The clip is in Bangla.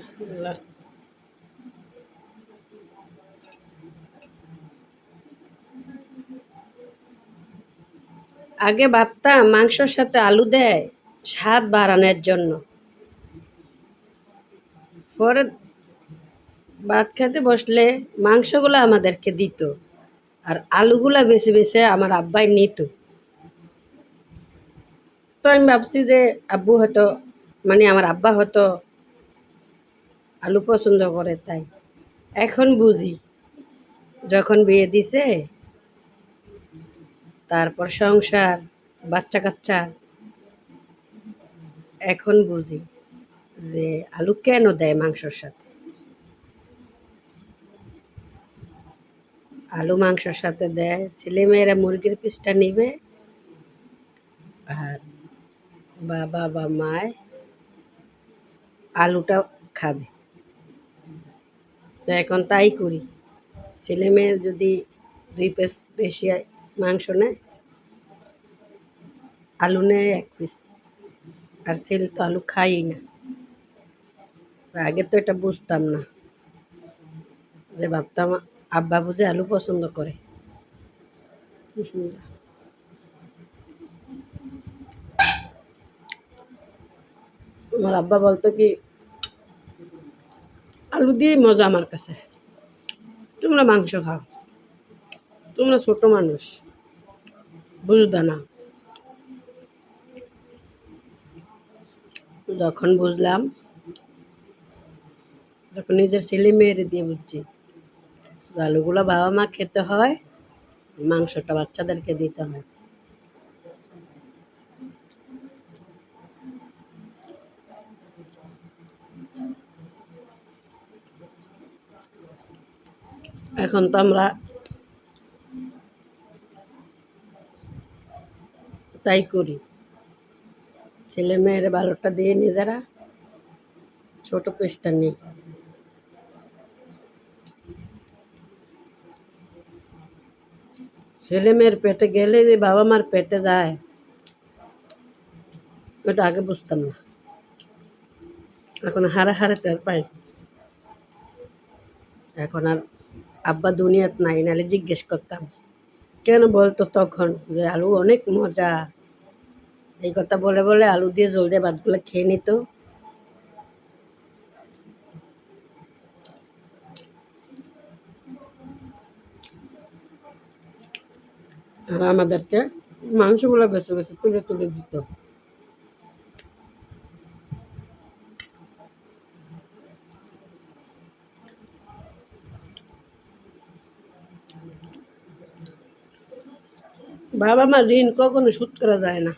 বিসমিল্লাহ। আগে ভাবতাম মাংসর সাথে আলু দেয়, স্বাদ বাড়ানোর জন্য পরে ভাত খেতে বসলে মাংসগুলো আমাদেরকে দিত, আর আলুগুলা বেছে বেছে আমার আব্বাই নিত তো আমি ভাবছি যে আব্বু হয়তো মানে আমার আব্বা হয়তো আলু পছন্দ করে তাই। এখন বুঝি, যখন বিয়ে দিছে, তারপর সংসার বাচ্চা কাচ্চা এখন বুঝি যে আলু কেন দেয় মাংসর সাথে? আলু মাংসর সাথে দেয় ছেলে মেয়েরা মুরগির পিসটা নিবে, আর বাবা বা মায় আলুটা খাবে। তো এখন তাই করি। ছেলে মেয়ে যদি দুই পিস বেশি মাংস নেয়, আলু নেয় এক পিস। আর ছেলে তো আলু খাই না। আগে তো এটা বুঝতাম না। যে ভাবতাম আব্বা বুঝে আলু পছন্দ করে। আমার আব্বা বলতো কি আলু দিয়ে মজা আমার কাছে। তোমরা মাংস খাও। তোমরা ছোট মানুষ। বুঝদা না। যখন বুঝলাম, যখন নিজের ছেলে মেয়েরে দিয়ে বুঝছি আলুগুলো বাবা মা খেতে হয়, মাংসটা বাচ্চাদেরকে দিতে হয়। এখন তো আমরা তাই করি। ছেলে মেয়ের ভালোটা দিয়ে নিজেরা ছোট পিসটা নিই ছেলে মেয়ের পেটে গেলে যে বাবা মার পেটে যায়, ওটা আগে বুঝতাম না। এখন হারে হারে টের পাই। এখন আর আব্বা দুনিয়াত নাই নাহলে জিজ্ঞেস করতাম, কেন বলতো তখন যে আলু অনেক মজা। এই কথা বলে বলে আলু দিয়ে জল দিয়ে ভাতগুলো খেয়ে নিত। আর আমাদেরকে মাংসগুলো বেছে বেছে তুলে তুলে দিত। বাবা মা ঋণ কখনো শোধ করা যায় না।